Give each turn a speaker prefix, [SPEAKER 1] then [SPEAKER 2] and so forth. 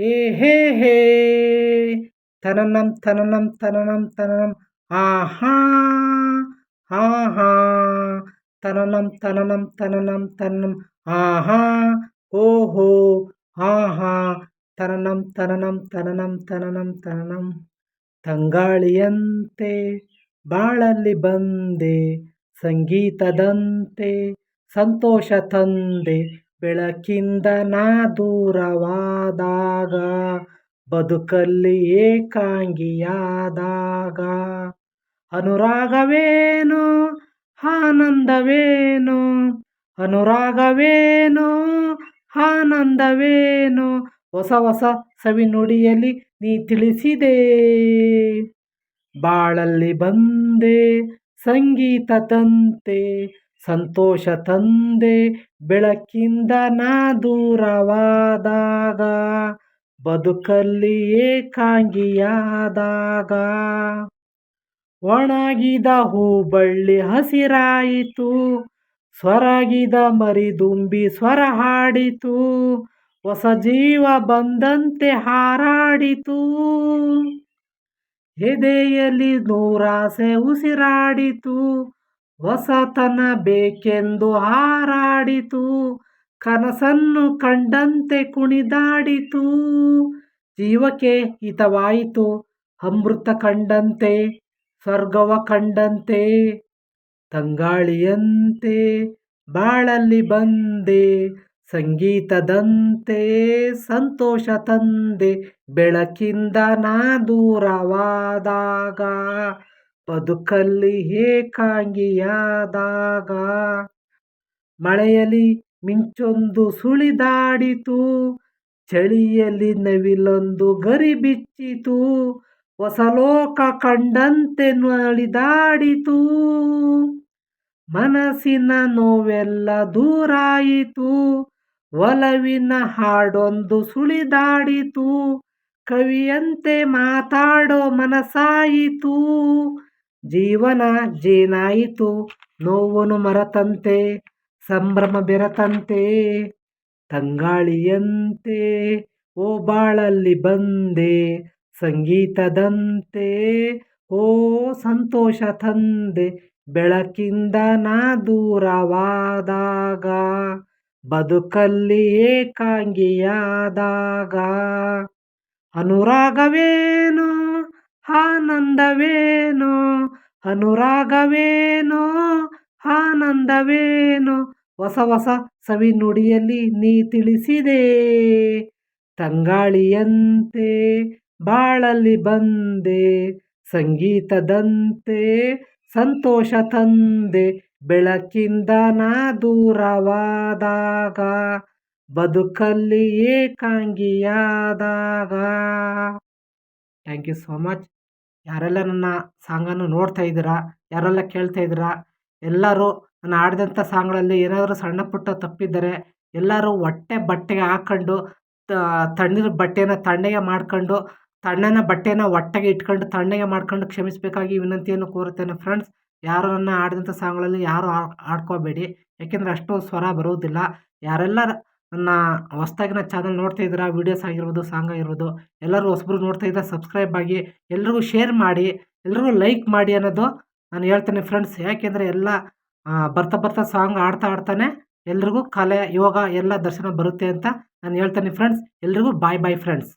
[SPEAKER 1] ಹೇ ಹೇ ಹೇ. ತನನಂ ತನನಂ ತನನಂ ತನನಂ. ಹಾ ಹಾ ಹಾ ಹಾ. ತನನಂ ತನನಂ ತನನಂ ತನನಂ. ಹಾ ಹಾ. ಹೋ ಹೋ. ಹಾ ಹಾ. ತನನಂ ತನನಂ ತನನಂ ತನನಂ ತನನಂ. ತಂಗಾಳಿಯಂತೆ ಬಾಳಲ್ಲಿ ಬಂದೆ ಸಂಗೀತದಂತೆ ಸಂತೋಷ ತಂದೆ, ಬೆಳಕಿಂದ ನಾ ದೂರವಾದಾಗ ಬದುಕಲ್ಲಿ ಏಕಾಂಗಿಯಾದಾಗ ಅನುರಾಗವೇನೋ? ಆನಂದವೇನೋ? ಅನುರಾಗವೇನೋ? ಆನಂದವೇನೋ? ಹೊಸ ಹೊಸ ಸವಿ ನುಡಿಯಲ್ಲಿ ನೀ ತಿಳಿಸಿದೆ. ಬಾಳಲ್ಲಿ ಬಂದೆ, ಸಂಗೀತ ತಂತೆ ಸಂತೋಷ ತಂದೆ, ಬೆಳಕಿಂದ ನಾ ದೂರವಾದಾಗ ಬದುಕಲ್ಲಿ ಏಕಾಂಗಿಯಾದಾಗ ಒಣಗಿದ ಹೂಬಳ್ಳಿ ಹಸಿರಾಯಿತು, ಸ್ವರಗಿದ ಮರಿದುಂಬಿ ಸ್ವರ ಹಾಡಿತು, ಹೊಸ ಜೀವ ಬಂದಂತೆ ಹಾರಾಡಿತು. ಎದೆಯಲ್ಲಿ ನೂರಾಸೆ ಉಸಿರಾಡಿತು, ಹೊಸತನ ಬೇಕೆಂದು ಹಾರಾಡಿತು ಕನಸನ್ನು ಕಂಡಂತೆ ಕುಣಿದಾಡಿತು. ಜೀವಕ್ಕೆ ಹಿತವಾಯಿತು. ಅಮೃತ ಕಂಡಂತೆ, ಸ್ವರ್ಗವ ಕಂಡಂತೆ, ತಂಗಾಳಿಯಂತೆ, ಬಾಳಲ್ಲಿ ಬಂದೆ ಸಂಗೀತದಂತೆ ಸಂತೋಷ ತಂದೆ, ಬೆಳಕಿಂದ ನಾ ದೂರವಾದಾಗ, ಬದುಕಲ್ಲಿ ಏಕಾಂಗಿಯಾದಾಗ, ಮಳೆಯಲ್ಲಿ ಮಿಂಚೊಂದು ಸುಳಿದಾಡಿತು, ಚಳಿಯಲ್ಲಿ ನವಿಲೊಂದು ಗರಿ ಬಿಚ್ಚಿತು, ಹೊಸ ಕಂಡಂತೆ ನಳಿದಾಡಿತು. ಮನಸ್ಸಿನ ನೋವೆಲ್ಲ ದೂರಾಯಿತು, ಒಲವಿನ ಹಾಡೊಂದು ಸುಳಿದಾಡಿತು, ಕವಿಯಂತೆ ಮಾತಾಡೋ ಮನಸ್ಸಾಯಿತು. ಜೀವನ ಜೇನಾಯಿತು, ನೋವನ್ನು ಮರತಂತೆ ಸಂಭ್ರಮ ಬೆರತಂತೆ, ತಂಗಾಳಿಯಂತೆ, ಓ ಬಾಳಲ್ಲಿ ಬಂದೆ, ಸಂಗೀತದಂತೆ, ಓ ಸಂತೋಷ ತಂದೆ, ಬೆಳಕಿಂದ ನಾ ದೂರವಾದಾಗ, ಬದುಕಲ್ಲಿ ಏಕಾಂಗಿಯಾದಾಗ. ಅನುರಾಗವೇನೋ, ಆನಂದವೇನೋ ಅನುರಾಗವೇನೋ, ಆನಂದವೇನೋ ಹೊಸ ಹೊಸ ಸವಿ ನುಡಿಯಲ್ಲಿ ನೀ ತಿಳಿಸಿದೆ. ತಂಗಾಳಿಯಂತೆ ಬಾಳಲ್ಲಿ ಬಂದೆ, ಸಂಗೀತದಂತೆ ಸಂತೋಷ ತಂದೆ, ಬೆಳಕಿಂದ ನಾ ದೂರವಾದಾಗ, ಬದುಕಲ್ಲಿ ಏಕಾಂಗಿಯಾದಾಗ. ಥ್ಯಾಂಕ್ ಯು ಸೋ ಮಚ್ ಯಾರೆಲ್ಲ ನನ್ನ ಸಾಂಗನ್ನು ನೋಡ್ತಾ ಇದ್ದೀರಾ, ಯಾರೆಲ್ಲ ಕೇಳ್ತಾ ಇದ್ದೀರಾ, ಎಲ್ಲರೂ ನಾನು ಆಡಿದಂಥ ಸಾಂಗ್ಗಳಲ್ಲಿ ಏನಾದರೂ ಸಣ್ಣ ಪುಟ್ಟ ತಪ್ಪಿದ್ದರೆ ಎಲ್ಲರೂ ಹೊಟ್ಟೆ ಬಟ್ಟೆಗೆ ಹಾಕ್ಕೊಂಡು ತಣ್ಣೀರು ಬಟ್ಟೆನ ತಣ್ಣಗೆ ಮಾಡ್ಕೊಂಡು ತಣ್ಣನೆ ಬಟ್ಟೆನ ಹೊಟ್ಟೆಗೆ ಇಟ್ಕೊಂಡು ತಣ್ಣಗೆ ಮಾಡ್ಕೊಂಡು ಕ್ಷಮಿಸಬೇಕಾಗಿ ವಿನಂತಿಯನ್ನು ಕೋರುತ್ತೇನೆ ಫ್ರೆಂಡ್ಸ್. ಯಾರು ನನ್ನ ಆಡಿದಂಥ ಸಾಂಗ್ಗಳಲ್ಲಿ ಯಾರು ಆಡ್ಕೋಬೇಡಿ ಯಾಕೆಂದರೆ ಅಷ್ಟು ಸ್ವರ ಬರುವುದಿಲ್ಲ. ಯಾರೆಲ್ಲ ನನ್ನ ಹೊಸ್ದಾಗಿ ಚಾನಲ್ ನೋಡ್ತಾ ಇದ್ದೀರಾ, ವೀಡಿಯೋಸ್ ಆಗಿರ್ಬೋದು, ಸಾಂಗ್ ಆಗಿರ್ಬೋದು, ಎಲ್ಲರೂ ಹೊಸಬ್ರು ನೋಡ್ತಾ ಇದ್ದರೆ ಸಬ್ಸ್ಕ್ರೈಬ್ ಆಗಿ, ಎಲ್ರಿಗೂ ಶೇರ್ ಮಾಡಿ, ಎಲ್ರಿಗೂ ಲೈಕ್ ಮಾಡಿ ಅನ್ನೋದು ನಾನು ಹೇಳ್ತೇನೆ ಫ್ರೆಂಡ್ಸ್. ಯಾಕೆಂದರೆ ಎಲ್ಲ ಬರ್ತಾ ಬರ್ತಾ ಸಾಂಗ್ ಆಡ್ತಾ ಆಡ್ತಾನೆ ಎಲ್ರಿಗೂ ಕಲೆ, ಯೋಗ, ಎಲ್ಲ ದರ್ಶನ ಬರುತ್ತೆ ಅಂತ ನಾನು ಹೇಳ್ತೇನೆ ಫ್ರೆಂಡ್ಸ್ ಎಲ್ರಿಗೂ ಬಾಯ್ ಬಾಯ್ ಫ್ರೆಂಡ್ಸ್